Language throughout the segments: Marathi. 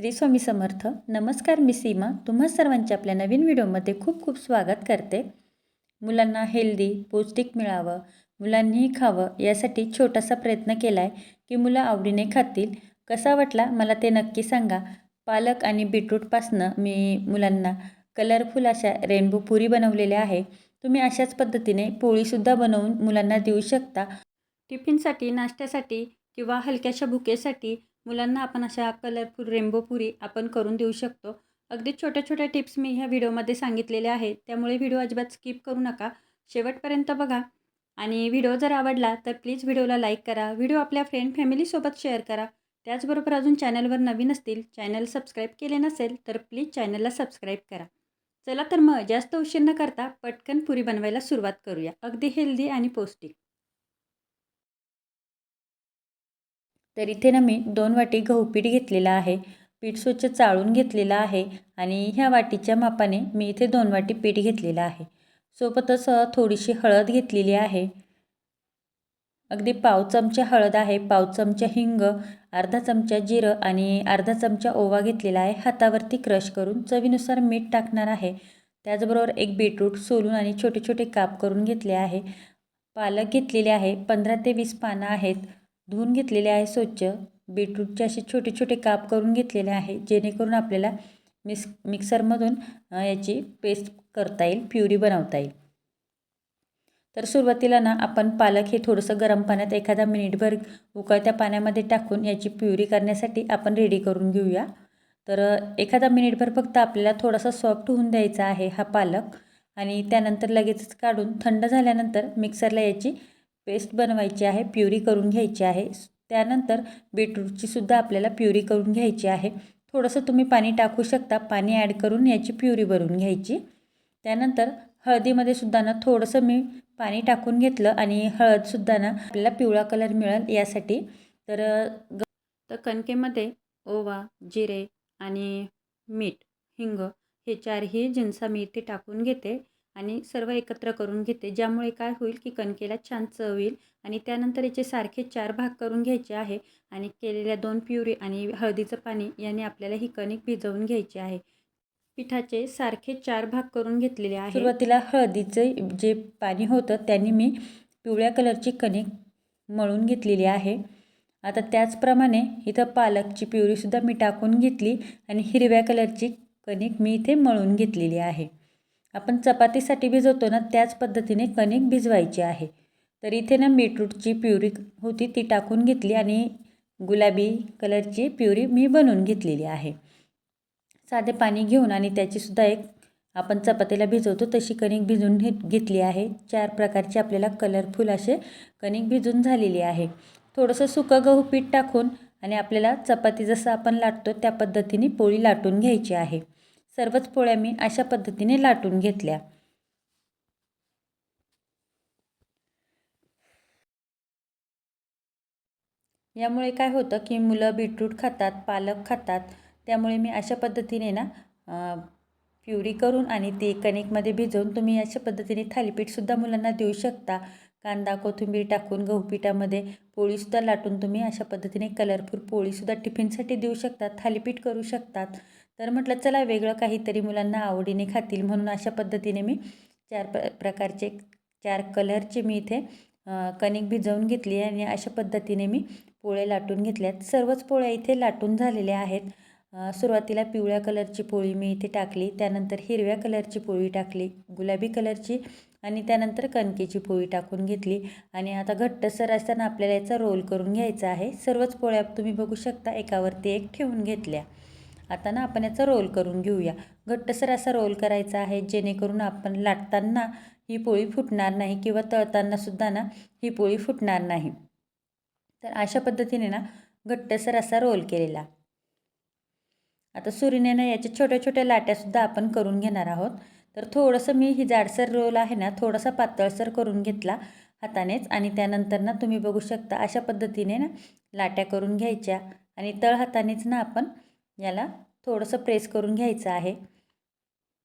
श्री स्वामी समर्थ. नमस्कार मी सीमा. तुम्हा सर्वांचे आपल्या नवीन व्हिडिओमध्ये खूप खूप स्वागत करते. मुलांना हेल्दी पौष्टिक मिळावं मुलांनीही खावं यासाठी छोटासा प्रयत्न केला आहे की मुलं आवडीने खातील. कसा वाटला मला ते नक्की सांगा. पालक आणि बीटरूटपासनं मी मुलांना कलरफुल अशा रेनबो पुरी बनवलेल्या आहे. तुम्ही अशाच पद्धतीने पोळीसुद्धा बनवून मुलांना देऊ शकता. टिफिनसाठी नाश्त्यासाठी किंवा हलक्याशा भुकेसाठी मुलांना आपण अशा कलरफुल रेनबो पुरी आपण करून देऊ शकतो. अगदी छोट्या छोट्या टिप्स मी ह्या व्हिडिओमध्ये सांगितलेल्या आहेत. त्यामुळे व्हिडिओ अजिबात स्किप करू नका. शेवटपर्यंत बघा. आणि व्हिडिओ जर आवडला तर प्लीज व्हिडिओला लाईक करा. व्हिडिओ आपल्या फ्रेंड फॅमिलीसोबत शेअर करा. त्याचबरोबर अजून चॅनलवर नवीन असतील चॅनल सबस्क्राईब केले नसेल तर प्लीज चॅनलला सबस्क्राईब करा. चला तर मग जास्त उशीर न करता पटकन पुरी बनवायला सुरुवात करूया. अगदी हेल्दी आणि पौष्टिक. तर इथे ना मी दोन वाटी गहू पीठ घेतलेला आहे. पीठ स्वच्छ चाळून घेतलेलं आहे आणि ह्या वाटीच्या मापाने मी इथे दोन वाटी पीठ घेतलेलं आहे. सोबतच थोडीशी हळद घेतलेली आहे. अगदी पाव चमचा हळद आहे. पाव चमचा हिंग अर्धा चमचा जिरं आणि अर्धा चमचा ओवा घेतलेला आहे. हातावरती क्रश करून चवीनुसार मीठ टाकणार आहे. त्याचबरोबर एक बीटरूट सोलून आणि छोटे छोटे काप करून घेतले आहे. पालक घेतलेले आहे. पंधरा ते वीस पानं आहेत. धुवून घेतलेले आहे स्वच्छ. बीटरूटचे असे छोटे छोटे काप करून घेतलेले आहे जेणेकरून आपल्याला मिक्स मिक्सरमधून याची पेस्ट करता येईल प्युरी बनवता येईल. तर सुरुवातीला ना आपण पालक हे थोडंसं गरम पाण्यात एखादा मिनिटभर उकळत्या पाण्यामध्ये टाकून याची प्युरी करण्यासाठी आपण रेडी करून घेऊया. तर एखादा मिनिटभर फक्त आपल्याला थोडासा सॉफ्ट होऊन द्यायचा आहे हा पालक आणि त्यानंतर लगेचच काढून थंड झाल्यानंतर मिक्सरला याची पेस्ट बनवायची आहे प्युरी करून घ्यायची आहे. त्यानंतर बीटरूटची सुद्धा आपल्याला प्युरी करून घ्यायची आहे. थोडंसं तुम्ही पाणी टाकू शकता. पाणी ॲड करून याची प्युरी भरून घ्यायची. त्यानंतर हळदीमध्ये सुद्धा ना थोडंसं मी पाणी टाकून घेतलं आणि हळदसुद्धा ना आपल्याला पिवळा कलर मिळेल यासाठी. तर तर कणकेमध्ये ओवा जिरे आणि मीठ हिंग हे चारही जिन्सा मी इथे टाकून घेते. आणि सर्व एकत्र करून घेते. ज्यामुळे काय होईल की कणकेला छान चव येईल आणि त्यानंतर याचे सारखे चार भाग करून घ्यायचे आहे आणि केलेल्या दोन प्युरी आणि हळदीचं पाणी याने आपल्याला ही कणिक भिजवून घ्यायची आहे. पिठाचे सारखे चार भाग करून घेतलेले आहे. सुरुवातीला हळदीचे जे पाणी होतं त्यांनी मी पिवळ्या कलरची कणिक मळून घेतलेली आहे. आता त्याचप्रमाणे इथं पालकची प्युरीसुद्धा मी टाकून घेतली आणि हिरव्या कलरची कणिक मी इथे मळून घेतलेली आहे. आपण चपातीसाठी भिजवतो ना त्याच पद्धतीने कणिक भिजवायची आहे. तर इथे ना बीटरूटची प्युरी होती ती टाकून घेतली आणि गुलाबी कलरची प्युरी मी बनवून घेतलेली आहे. साधे पाणी घेऊन आणि त्याचीसुद्धा एक आपण चपातीला भिजवतो तशी कणिक भिजून घे घेतली आहे. चार प्रकारचे आपल्याला कलरफुल असे कणिक भिजून झालेली आहे. थोडंसं सुकं गहू पीठ टाकून आणि आपल्याला चपाती जसं आपण लाटतो त्या पद्धतीने पोळी लाटून घ्यायची आहे. सर्वच पोळ्या मी अशा पद्धतीने लाटून घेतल्या. यामुळे काय होतं की मुलं बीटरूट खातात पालक खातात त्यामुळे मी अशा पद्धतीने ना प्युरी करून आणि ते कणिकमध्ये भिजवून तुम्ही अशा पद्धतीने थालीपीठसुद्धा मुलांना देऊ शकता. कांदा कोथिंबीर टाकून गहू पिठामध्ये पोळीसुद्धा लाटून तुम्ही अशा पद्धतीने कलरफुल पोळीसुद्धा टिफिनसाठी देऊ शकता थालीपीठ करू शकतात. तर म्हटलं चला वेगळं काहीतरी मुलांना आवडीने खातील. म्हणून अशा पद्धतीने मी चार प्र प्रकारचे चार कलरचे मी इथे कणिक भिजवून घेतली आणि अशा पद्धतीने मी पोळे लाटून घेतल्यात. सर्वच पोळ्या इथे लाटून झालेल्या आहेत. सुरुवातीला पिवळ्या कलरची पोळी मी इथे टाकली त्यानंतर हिरव्या कलरची पोळी टाकली गुलाबी कलरची आणि त्यानंतर कणकेची पोळी टाकून घेतली. आणि आता घट्टसर असताना आपल्याला याचा रोल करून घ्यायचा आहे. सर्वच पोळ्या तुम्ही बघू शकता एकावरती एक ठेवून घेतल्या. आता ना आपण याचा रोल करून घेऊया. घट्टसर असा रोल करायचा आहे जेणेकरून आपण लाटताना ही पोळी फुटणार नाही किंवा तळतानासुद्धा ना ही पोळी फुटणार नाही. तर अशा पद्धतीने ना घट्टसर असा रोल केलेला. आता सुरीने ना याच्या छोट्या छोट्या लाट्यासुद्धा आपण करून घेणार आहोत. तर थोडंसं मी ही जाडसर रोल आहे ना थोडासा पातळसर करून घेतला हातानेच आणि त्यानंतर ना तुम्ही बघू शकता अशा पद्धतीने ना लाट्या करून घ्यायच्या आणि तळ हातानेच ना आपण याला थोडंसं प्रेस करून घ्यायचं आहे.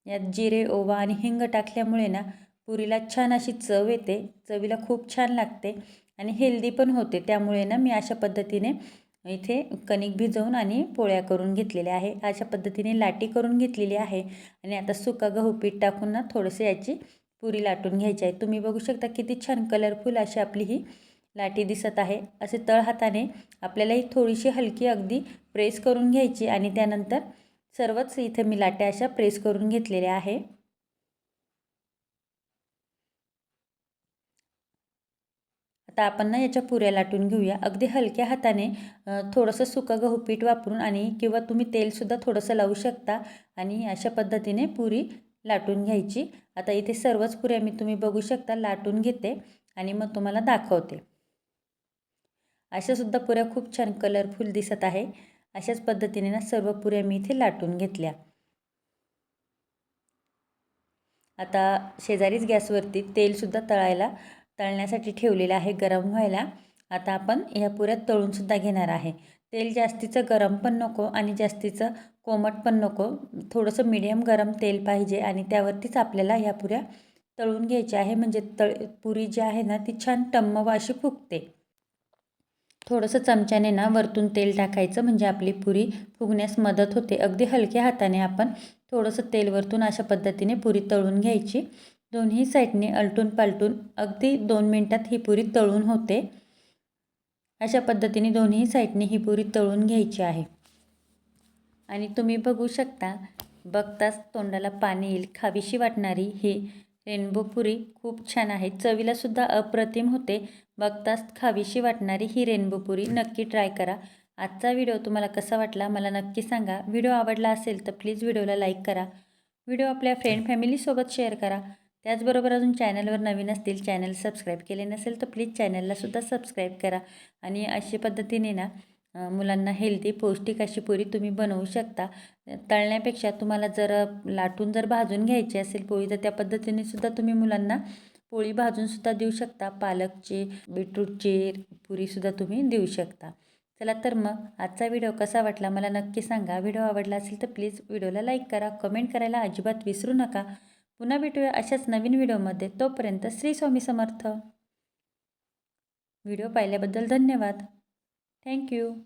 यात जिरे ओवा आणि हिंग टाकल्यामुळे ना पुरीला छान अशी चव येते. चवीला खूप छान लागते आणि हेल्दी पण होते. त्यामुळे ना मी अशा पद्धतीने इथे कणिक भिजवून आणि पोळ्या करून घेतलेल्या आहे. अशा पद्धतीने लाटी करून घेतलेली आहे आणि आता सुका गहू पीठ टाकून ना थोडंसं याची पुरी लाटून घ्यायची आहे. तुम्ही बघू शकता किती छान कलरफुल अशी आपली ही लाटी दिसत आहे. असे तळ हाताने आपल्याला ही थोडीशी हलकी अगदी प्रेस करून घ्यायची आणि त्यानंतर सर्वच इथे मी लाट्या अशा प्रेस करून घेतलेल्या आहे. आता आपण ना याच्या पुऱ्या लाटून घेऊया. अगदी हलक्या हाताने थोडंसं सुका गहू पीठ वापरून आणि किंवा तुम्ही तेलसुद्धा थोडंसं लावू शकता आणि अशा पद्धतीने पुरी लाटून घ्यायची. आता इथे सर्वच पुऱ्या मी तुम्ही बघू शकता लाटून घेते आणि मग तुम्हाला दाखवते. अशासुद्धा पुऱ्या खूप छान कलरफुल दिसत आहे. अशाच पद्धतीने ना सर्व पुऱ्या मी इथे लाटून घेतल्या. आता शेजारीच गॅसवरती तेलसुद्धा तळायला तळण्यासाठी ठेवलेलं आहे गरम व्हायला. आता आपण ह्या पुऱ्या तळूनसुद्धा घेणार आहे. तेल जास्तीचं गरम पण नको आणि जास्तीचं कोमट पण नको. थोडंसं मिडियम गरम तेल पाहिजे आणि त्यावरतीच आपल्याला ह्या पुऱ्या तळून घ्यायच्या आहे. म्हणजे तळ पुरी जी आहे ना ती छान टम्म अशी फुगते. थोडंसं चमच्याने ना वरतून तेल टाकायचं म्हणजे आपली पुरी फुगण्यास मदत होते. अगदी हलक्या हाताने आपण थोडंसं तेल वरतून अशा पद्धतीने पुरी तळून घ्यायची. दोन्ही साईडने अलटून पालटून अगदी दोन मिनटात ही पुरी तळून होते. अशा पद्धतीने दोन्ही साईडने ही पुरी तळून घ्यायची आहे. आणि तुम्ही बघू शकता बघताच तोंडाला पाणी येईल. खावीशी वाटणारी ही रेनबो पुरी खूप छान आहे. चवीलासुद्धा अप्रतिम होते. बघताच खावीशी वाटणारी ही रेनबो पुरी नक्की ट्राय करा. आजचा व्हिडिओ तुम्हाला कसा वाटला मला नक्की सांगा. व्हिडिओ आवडला असेल तर प्लीज व्हिडिओला लाईक करा. व्हिडिओ आपल्या फ्रेंड फॅमिलीसोबत शेअर करा. त्याचबरोबर अजून चॅनलवर नवीन असतील चॅनल सबस्क्राईब केले नसेल तर प्लीज चॅनललासुद्धा सबस्क्राईब करा. आणि अशा पद्धतीने ना मुलांना हेल्दी पौष्टिक अशी पुरी तुम्ही बनवू शकता. तळण्यापेक्षा तुम्हाला जर लाटून जर भाजून घ्यायची असेल पोळी तर त्या पद्धतीने सुद्धा तुम्ही मुलांना पोळी भाजूनसुद्धा देऊ शकता. पालकची बीटरूटची पुरीसुद्धा तुम्ही देऊ शकता. चला तर मग आजचा व्हिडिओ कसा वाटला मला नक्की सांगा. व्हिडिओ आवडला असेल तर प्लीज व्हिडिओला लाईक करा कमेंट करायला अजिबात विसरू नका. पुन्हा भेटूया अशाच नवीन व्हिडिओमध्ये. तोपर्यंत श्री स्वामी समर्थ. व्हिडिओ पाहिल्याबद्दल धन्यवाद. Thank you.